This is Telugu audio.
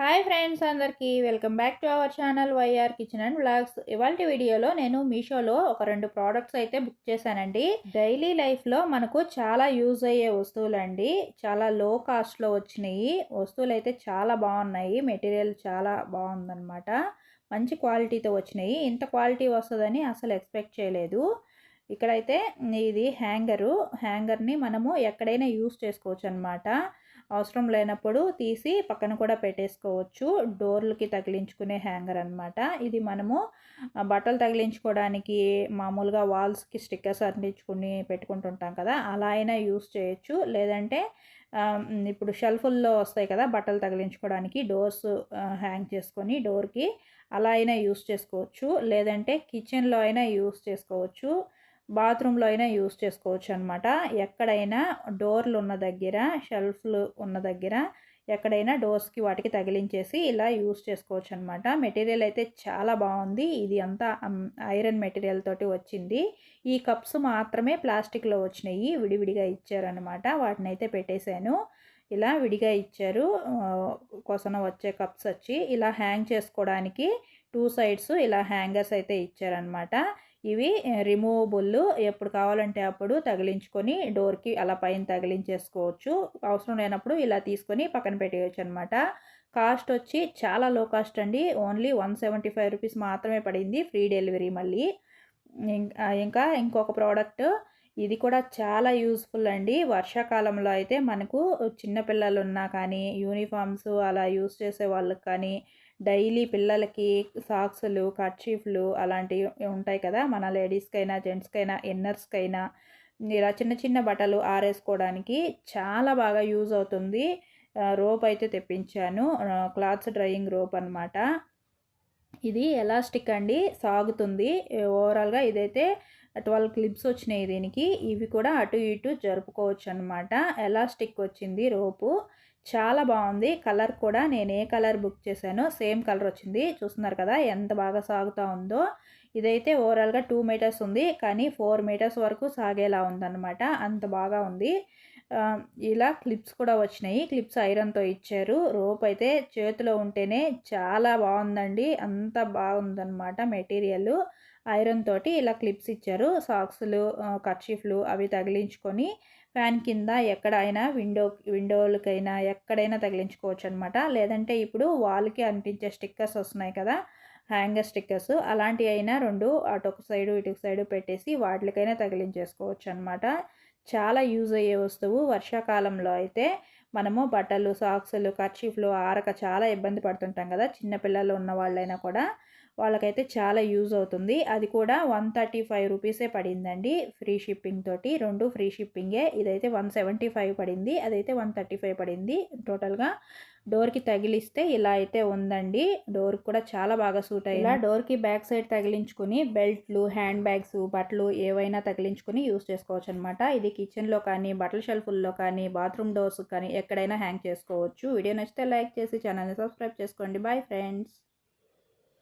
హాయ్ ఫ్రెండ్స్ అందరికీ welcome back to our channel YR kitchen and blogs ఇవాళ వీడియోలో నేను మీషోలో ఒక రెండు ప్రోడక్ట్స్ అయితే బుక్ చేశానండి. డైలీ లైఫ్లో మనకు చాలా యూజ్ అయ్యే వస్తువులండి. చాలా లో కాస్ట్లో వచ్చినాయి. వస్తువులు అయితే చాలా బాగున్నాయి. మెటీరియల్ చాలా బాగుందన్నమాట. మంచి క్వాలిటీతో వచ్చినాయి. ఇంత క్వాలిటీ వస్తుందని అసలు ఎక్స్పెక్ట్ చేయలేదు. ఇక్కడైతే ఇది హ్యాంగరు. హ్యాంగర్ని మనము ఎక్కడైనా యూస్ చేసుకోవచ్చు అనమాట అవసరం లేనప్పుడు తీసి పక్కన కూడా పెట్టేసుకోవచ్చు. డోర్లకి తగిలించుకునే హ్యాంగర్ అనమాట ఇది మనము బట్టలు తగిలించుకోవడానికి మామూలుగా వాల్స్కి స్టిక్కర్స్ అంటించుకుని పెట్టుకుంటుంటాం కదా అలా అయినా యూస్ చేయొచ్చు. లేదంటే ఇప్పుడు షెల్ఫుల్లో వస్తాయి కదా బట్టలు తగిలించుకోవడానికి డోర్స్ హ్యాంగ్ చేసుకొని డోర్కి అలా అయినా యూస్ చేసుకోవచ్చు. లేదంటే కిచెన్లో అయినా యూస్ చేసుకోవచ్చు. బాత్రూంలో అయినా యూస్ చేసుకోవచ్చు అనమాట ఎక్కడైనా డోర్లు ఉన్న దగ్గర షెల్ఫ్లు ఉన్న దగ్గర ఎక్కడైనా డోర్స్కి వాటికి తగిలించేసి ఇలా యూస్ చేసుకోవచ్చు అనమాట మెటీరియల్ అయితే చాలా బాగుంది. ఇది అంతా ఐరన్ మెటీరియల్ తోటి వచ్చింది. ఈ కప్స్ మాత్రమే ప్లాస్టిక్లో వచ్చినాయి. విడివిడిగా ఇచ్చారనమాట వాటిని అయితే పెట్టేశాను. ఇలా విడిగా ఇచ్చారు. కొసన వచ్చే కప్స్ వచ్చి ఇలా హ్యాంగ్ చేసుకోవడానికి టూ సైడ్స్ ఇలా హ్యాంగర్స్ అయితే ఇచ్చారనమాట ఇవి రిమూవబుల్ ఎప్పుడు కావాలంటే అప్పుడు తగిలించుకొని డోర్కి అలా పైన తగిలించేసుకోవచ్చు. అవసరం లేనప్పుడు ఇలా తీసుకొని పక్కన పెట్టేయచ్చు అనమాట కాస్ట్ వచ్చి చాలా లో కాస్ట్ అండి. Only one seventy five rupees మాత్రమే పడింది ఫ్రీ డెలివరీ మళ్ళీ. ఇంకా ఇంకొక ప్రోడక్ట్ ఇది కూడా చాలా యూస్ఫుల్ అండి. వర్షాకాలంలో అయితే మనకు చిన్నపిల్లలు ఉన్నా కానీ యూనిఫామ్స్ అలా యూస్ చేసే వాళ్ళకి కానీ డైలీ పిల్లలకి సాక్స్లు కర్చీఫ్లు అలాంటివి ఉంటాయి కదా మన లేడీస్కైనా జెంట్స్కైనా ఇన్నర్స్కైనా. ఇలా చిన్న చిన్న బట్టలు ఆరేసుకోవడానికి చాలా బాగా యూజ్ అవుతుంది. రోప్ అయితే తెప్పించాను. క్లాత్స్ డ్రయింగ్ రోప్ అనమాట ఇది ఎలాస్టిక్ అండి సాగుతుంది. ఓవరాల్గా ఇదైతే ట్వెల్వ్ క్లిప్స్ వచ్చినాయి దీనికి. ఇవి కూడా అటు ఇటు జరుపుకోవచ్చు అనమాట ఎలాస్టిక్ వచ్చింది రోపు? చాలా బాగుంది. కలర్ కూడా నేను ఏ కలర్ బుక్ చేశానో సేమ్ కలర్ వచ్చింది. చూస్తున్నారు కదా ఎంత బాగా సాగుతూ ఉందో. ఇదైతే ఓవరాల్గా టూ మీటర్స్ ఉంది. కానీ ఫోర్ మీటర్స్ వరకు సాగేలా ఉందన్నమాట. అంత బాగా ఉంది. ఇలా క్లిప్స్ కూడా వచ్చినాయి. క్లిప్స్ ఐరన్తో ఇచ్చారు. రోప్ అయితే చేతిలో ఉంటేనే చాలా బాగుందండి. అంత బాగుందన్నమాట మెటీరియల్. ఐరన్ తోటి ఇలా క్లిప్స్ ఇచ్చారు. సాక్స్లు కర్చీఫ్లు అవి తగిలించుకొని ఫ్యాన్ కింద ఎక్కడైనా విండో విండోలకైనా ఎక్కడైనా తగిలించుకోవచ్చు అనమాట లేదంటే ఇప్పుడు వాల్కి అంటించే స్టిక్కర్స్ వస్తున్నాయి కదా హ్యాంగర్ స్టిక్కర్స్. అలాంటివి అయినా రెండు అటొక సైడు ఇటు సైడు పెట్టేసి వాటికైనా తగిలించేసుకోవచ్చు అనమాట చాలా యూజ్ అయ్యే వస్తువు వర్షాకాలంలో అయితే. మనము బట్టలు సాక్సులు కర్చీఫ్లు ఆరక చాలా ఇబ్బంది పడుతుంటాం కదా చిన్నపిల్లలు ఉన్న వాళ్ళైనా కూడా. వాళ్ళకైతే చాలా యూజ్ అవుతుంది. అది కూడా వన్ థర్టీ ఫైవ్ రూపీసే పడిందండి ఫ్రీ షిప్పింగ్ తోటి. రెండు ఫ్రీ షిప్పింగే. ఇదైతే వన్ సెవెంటీ ఫైవ్ పడింది. అదైతే వన్ థర్టీ ఫైవ్ పడింది. టోటల్గా డోర్కి తగిలిస్తే ఇలా అయితే ఉందండి. డోర్ కూడా చాలా బాగా సూట్ అయ్యి ఇలా డోర్కి బ్యాక్ సైడ్ తగిలించుకుని బెల్ట్లు హ్యాండ్ బ్యాగ్స్ బట్టలు ఏవైనా తగిలించుకుని యూస్ చేసుకోవచ్చు అనమాట ఇది కిచెన్లో కానీ బట్టల షెల్ఫుల్లో కానీ బాత్రూమ్ డోర్స్ కానీ ఎక్కడైనా హ్యాంగ్ చేసుకోవచ్చు. వీడియో నచ్చితే లైక్ చేసి ఛానల్ని సబ్స్క్రైబ్ చేసుకోండి. Bye friends.